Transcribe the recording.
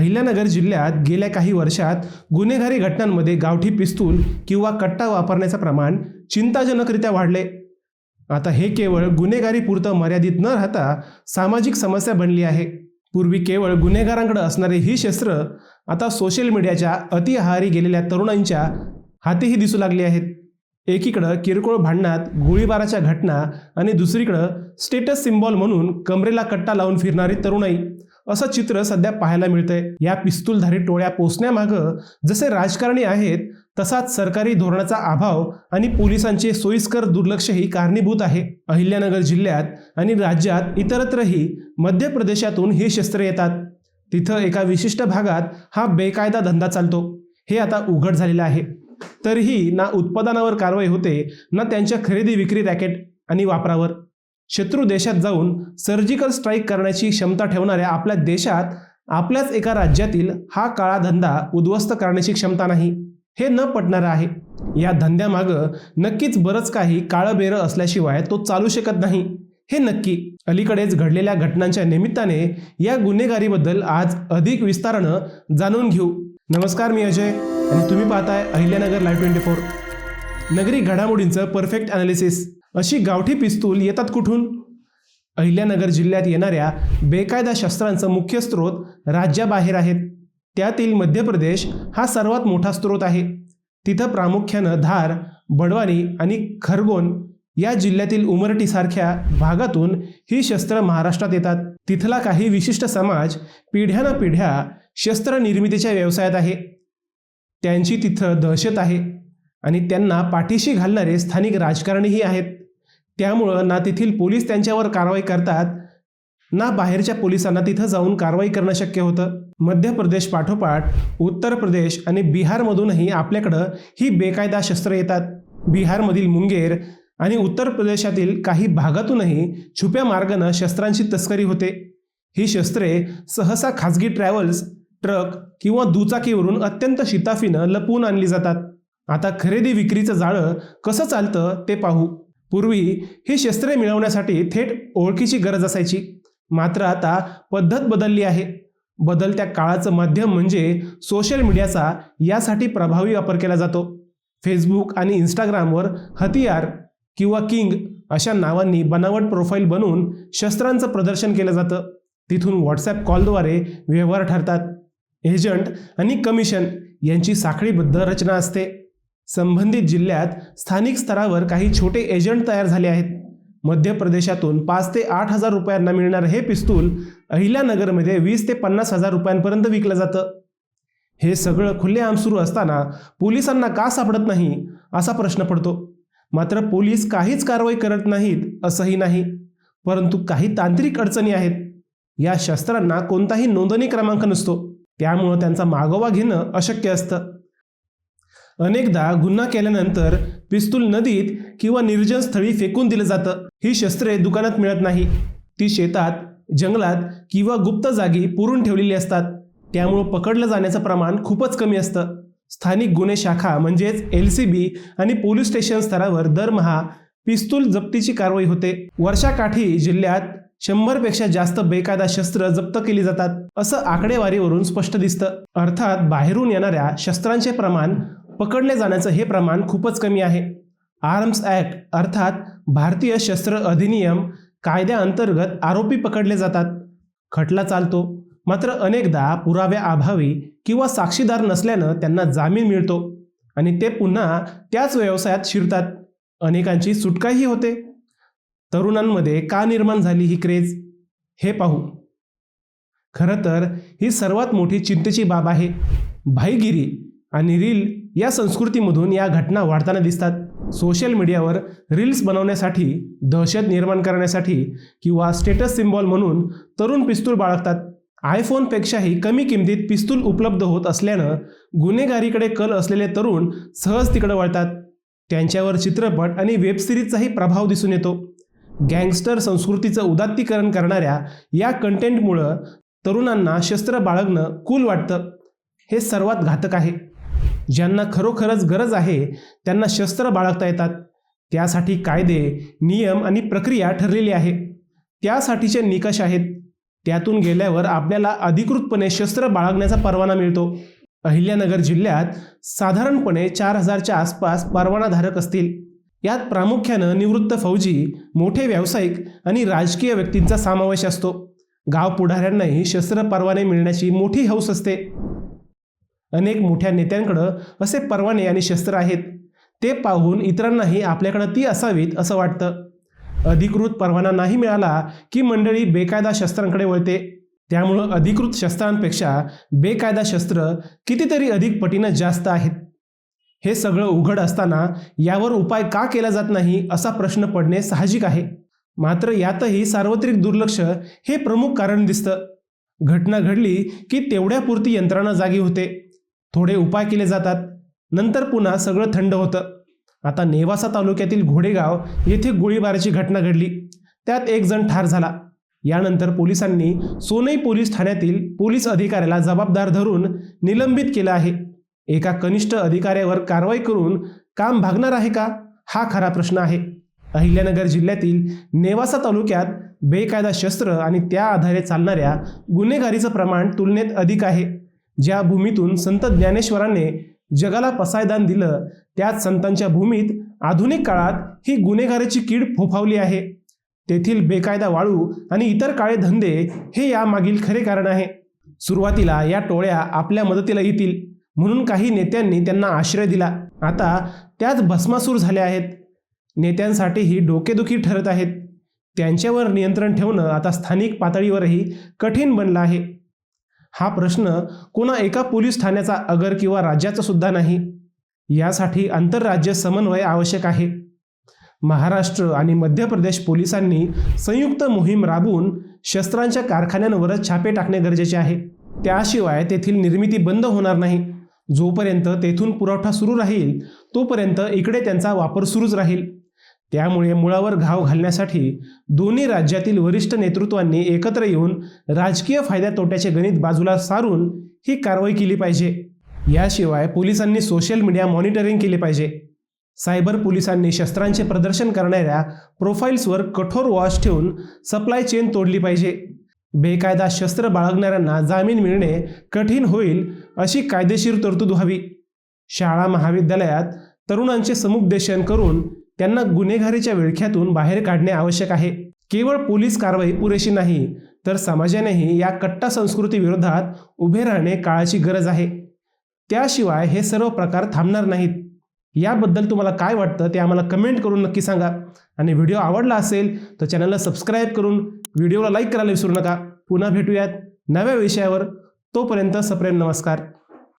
अहिल्यानगर जिल्ह्यात गेल्या काही वर्षात गुन्हेगारी घटनांमध्ये गावठी पिस्तूल किंवा कट्टा वापरण्याचं प्रमाण चिंताजनकरित्या वाढले. आता हे केवळ गुन्हेगारी पुरतं मर्यादित न राहता सामाजिक समस्या बनली आहे. पूर्वी केवळ गुन्हेगारांकडे असणारे ही शस्त्र आता सोशल मीडियाच्या अतिहारी गेलेल्या तरुणांच्या हातीही दिसू लागली आहेत. एकीकडं किरकोळ भांडणात गोळीबाराच्या घटना आणि दुसरीकडं स्टेटस सिम्बॉल म्हणून कमरेला कट्टा लावून फिरणारी तरुणाई. असं चित्र सध्या पाहायला मिळतंय. या पिस्तूलधारी टोळ्या पोचण्यामागं जसे राजकारणी आहेत तसाच सरकारी धोरणाचा अभाव आणि पोलिसांचे सोयीस्कर दुर्लक्षही कारणीभूत आहे. अहिल्यानगर जिल्ह्यात आणि राज्यात इतरत्रही मध्य प्रदेशातून ही शस्त्रे येतात. तिथं एका विशिष्ट भागात हा बेकायदा धंदा चालतो. हे आता उघड झालेलं आहे. तरीही ना उत्पादनावर कारवाई होते ना त्यांच्या खरेदी विक्री रॅकेट आणि वापरावर. शत्रू देशात जाऊन सर्जिकल स्ट्राईक करण्याची क्षमता ठेवणाऱ्या आपल्या देशात आपल्याच एका राज्यातील हा काळा धंदा उद्ध्वस्त करण्याची क्षमता नाही हे न पटणारं आहे. या धंद्यामागं नक्कीच बरंच काही काळं बेरं असल्याशिवाय तो चालू शकत नाही. हे नक्की. अलीकडेच घडलेल्या घटनांच्या निमित्ताने या गुन्हेगारीबद्दल आज अधिक विस्तारानं जाणून घेऊ. नमस्कार मी अजय आणि तुम्ही पाहताय अहिल्यानगर लाईव्ह ट्वेंटी फोर नगरी घडामोडींचं परफेक्ट अनालिसिस अशी गावठी पिस्तूल येतात कुठून? अहिल्यानगर जिल्ह्यात येणाऱ्या बेकायदा शस्त्रांचं मुख्य स्रोत राज्याबाहेर आहेत. त्यातील मध्य प्रदेश हा सर्वात मोठा स्रोत आहे. तिथं प्रामुख्यानं धार बडवानी आणि खरगोन या जिल्ह्यातील उमरटीसारख्या भागातून ही शस्त्र महाराष्ट्रात येतात. तिथला काही विशिष्ट समाज पिढ्यानं पिढ्या शस्त्र निर्मितीच्या व्यवसायात आहे. त्यांची तिथं दहशत आहे आणि त्यांना पाठीशी घालणारे स्थानिक राजकारणीही आहेत. त्यामुळं ना तेथील पोलीस त्यांच्यावर कारवाई करतात ना बाहेरच्या पोलिसांना तिथं जाऊन कारवाई करणं शक्य होतं. मध्य प्रदेश पाठोपाठ उत्तर प्रदेश आणि बिहारमधूनही आपल्याकडं ही बेकायदा शस्त्र येतात. बिहारमधील मुंगेर आणि उत्तर प्रदेशातील काही भागातूनही छुप्या मार्गानं शस्त्रांची तस्करी होते. ही शस्त्रे सहसा खाजगी ट्रॅव्हल्स ट्रक किंवा दुचाकीवरून अत्यंत शिताफीनं लपवून आणली जातात. आता खरेदी विक्रीचं जाळं कसं चालतं ते पाहू. पूर्वी ही शस्त्रे मिळवण्यासाठी थेट ओळखीची गरज असायची. मात्र आता पद्धत बदलली आहे. बदलत्या काळाचं माध्यम म्हणजे सोशल मीडियाचा यासाठी प्रभावी वापर केला जातो. फेसबुक आणि इंस्टाग्रामवर हतियार किंवा किंग अशा नावांनी बनावट प्रोफाईल बनवून शस्त्रांचं प्रदर्शन केलं जातं. तिथून व्हॉट्सॲप कॉलद्वारे व्यवहार ठरतात. एजंट आणि कमिशन यांची साखळीबद्ध रचना असते. संबंधित जिल्ह्यात स्थानिक स्तरावर काही छोटे एजंट तयार झाले आहेत. मध्य प्रदेशातून पाच ते आठ हजार रुपयांना मिळणारं हे पिस्तूल अहिल्यानगरमध्ये वीस ते पन्नास हजार रुपयांपर्यंत विकलं जातं. हे सगळं खुल्लेआम सुरू असताना पोलिसांना का सापडत नाही असा प्रश्न पडतो. मात्र पोलीस काहीच कारवाई करत नाहीत असंही नाही. परंतु काही तांत्रिक अडचणी आहेत. या शस्त्रांना कोणताही नोंदणी क्रमांक नसतो. त्यामुळं त्यांचा मागोवा घेणं अशक्य असतं. अनेकदा गुन्हा केल्यानंतर पिस्तूल नदीत किंवा निर्जन स्थळी फेकून दिलं जातं. ही शस्त्रे दुकानात मिळत नाही. ती शेतात जंगलात किंवा गुप्त जागी पुरून ठेवलेली असतात. त्यामुळं पकडलं जाण्याचं प्रमाण खूपच कमी असतं. स्थानिक गुन्हे शाखा म्हणजेच एल सी बी आणि पोलीस स्टेशन स्तरावर दरमहा पिस्तूल जप्तीची कारवाई होते. वर्षाकाठी जिल्ह्यात शंभरपेक्षा जास्त बेकायदा शस्त्र जप्त केली जातात असं आकडेवारीवरून स्पष्ट दिसतं. अर्थात बाहेरून येणाऱ्या शस्त्रांचे प्रमाण पकडले जाण्याचं हे प्रमाण खूपच कमी आहे. आर्म्स ॲक्ट अर्थात भारतीय शस्त्र अधिनियम कायद्याअंतर्गत आरोपी पकडले जातात. खटला चालतो. मात्र अनेकदा पुराव्याअभावी किंवा साक्षीदार नसल्यानं त्यांना जामीन मिळतो आणि ते पुन्हा त्याच व्यवसायात शिरतात. अनेकांची सुटकाही होते. तरुणांमध्ये का निर्माण झाली ही क्रेज? हे पाहू. खरं तर ही सर्वात मोठी चिंतेची बाब आहे. भाईगिरी आणि रील या संस्कृतीमधून या घटना वाढताना दिसतात. सोशल मीडियावर रील्स बनवण्यासाठी दहशत निर्माण करण्यासाठी किंवा स्टेटस सिम्बॉल म्हणून तरुण पिस्तूल बाळगतात. आयफोनपेक्षाही कमी किमतीत पिस्तूल उपलब्ध होत असल्यानं गुन्हेगारीकडे कल असलेले तरुण सहज तिकडे वळतात. त्यांच्यावर चित्रपट आणि वेबसिरीजचाही प्रभाव दिसून येतो. गँगस्टर संस्कृतीचं उदात्तीकरण करणाऱ्या या कंटेंटमुळं तरुणांना शस्त्र बाळगणं कूल वाटतं. हे सर्वात घातक आहे. ज्यांना खरोखरच गरज आहे त्यांना शस्त्र बाळगता येतात. त्यासाठी कायदे नियम आणि प्रक्रिया ठरलेली आहे. त्यासाठीचे निकष आहेत. त्यातून गेल्यावर आपल्याला अधिकृतपणे शस्त्र बाळगण्याचा परवाना मिळतो. अहिल्यानगर जिल्ह्यात साधारणपणे चार हजारच्या आसपास परवानाधारक असतील. यात प्रामुख्यानं निवृत्त फौजी मोठे व्यावसायिक आणि राजकीय व्यक्तींचा समावेश असतो. गाव पुढाऱ्यांनाही शस्त्र परवाने मिळण्याची मोठी हौस असते. अनेक मोठ्या नेत्यांकडं असे परवाने आणि शस्त्र आहेत. ते पाहून इतरांनाही आपल्याकडं ती असावीत असं वाटतं. अधिकृत परवाना नाही मिळाला की मंडळी बेकायदा शस्त्रांकडे वळते. त्यामुळं अधिकृत शस्त्रांपेक्षा बेकायदा शस्त्र कितीतरी अधिक पटीनं जास्त आहेत. हे सगळं उघड असताना यावर उपाय का केला जात नाही असा प्रश्न पडणे साहजिक आहे. मात्र यातही सार्वत्रिक दुर्लक्ष हे प्रमुख कारण दिसतं. घटना घडली की तेवढ्यापुरती यंत्रणा जागी होते. थोडे उपाय केले जातात. नंतर पुन्हा सगळं थंड होतं. आता नेवासा तालुक्यातील घोडेगाव येथे गोळीबाराची घटना घडली. त्यात एक जण ठार झाला. यानंतर पोलिसांनी सोनई पोलीस ठाण्यातील पोलीस अधिकाऱ्याला जबाबदार धरून निलंबित केलं आहे. एका कनिष्ठ अधिकाऱ्यावर कारवाई करून काम भागणार आहे का? हा खरा प्रश्न आहे. अहिल्यानगर जिल्ह्यातील नेवासा तालुक्यात बेकायदा शस्त्र आणि त्या आधारे चालणाऱ्या गुन्हेगारीचं प्रमाण तुलनेत अधिक आहे. ज्या भूमीतून संत ज्ञानेश्वरांनी जगाला पसायदान दिलं त्याच संतांच्या भूमीत आधुनिक काळात ही गुन्हेगाराची कीड फोफावली आहे. तेथील बेकायदा वाळू आणि इतर काळे धंदे हे यामागील खरे कारण आहे. सुरुवातीला या टोळ्या आपल्या मदतीला येतील म्हणून काही नेत्यांनी त्यांना आश्रय दिला. आता त्याच भस्मासूर झाल्या आहेत. नेत्यांसाठीही डोकेदुखी ठरत आहेत. त्यांच्यावर नियंत्रण ठेवणं आता स्थानिक पातळीवरही कठीण बनलं आहे. हा प्रश्न कोणा एका पोलीस ठाण्याचा अगर किंवा राज्याचा सुद्धा नाही. यासाठी आंतरराज्य समन्वय आवश्यक आहे. महाराष्ट्र आणि मध्य प्रदेश पोलिसांनी संयुक्त मोहीम राबवून शस्त्रांच्या कारखान्यांवरच छापे टाकणे गरजेचे आहे. त्याशिवाय तेथील निर्मिती बंद होणार नाही. जोपर्यंत तेथून पुरवठा सुरू राहील तोपर्यंत इकडे त्यांचा वापर सुरूच राहील. त्यामुळे मुळावर घाव घालण्यासाठी दोन्ही राज्यातील वरिष्ठ नेतृत्वांनी एकत्र येऊन राजकीय फायद्या तोट्याचे गणित बाजूला सारून ही कारवाई केली पाहिजे. याशिवाय पोलिसांनी सोशल मीडिया मॉनिटरिंग केले पाहिजे. सायबर पोलिसांनी शस्त्रांचे प्रदर्शन करणाऱ्या प्रोफाईल्सवर कठोर वॉच ठेवून सप्लाय चेन तोडली पाहिजे. बेकायदा शस्त्र बाळगणाऱ्यांना जामीन मिळणे कठीण होईल अशी कायदेशीर तरतूद व्हावी. शाळा महाविद्यालयात तरुणांचे समुपदेशन करून त्यांना गुन्हेगारीच्या विळख्यातून बाहेर काढणे आवश्यक आहे. केवळ पोलीस कारवाई पुरेशी नाही तर समाजानेही या कट्टा संस्कृती विरोधात उभे राहणे काळाची गरज आहे. त्याशिवाय हे सर्व प्रकार थांबणार नाहीत. याबद्दल तुम्हाला काय वाटतं ते आम्हाला कमेंट करून नक्की सांगा. आणि व्हिडिओ आवडला असेल तर चॅनलला सबस्क्राईब करून व्हिडिओला लाईक करायला विसरू नका. पुन्हा भेटूयात नव्या विषयावर. तोपर्यंत सप्रेम नमस्कार.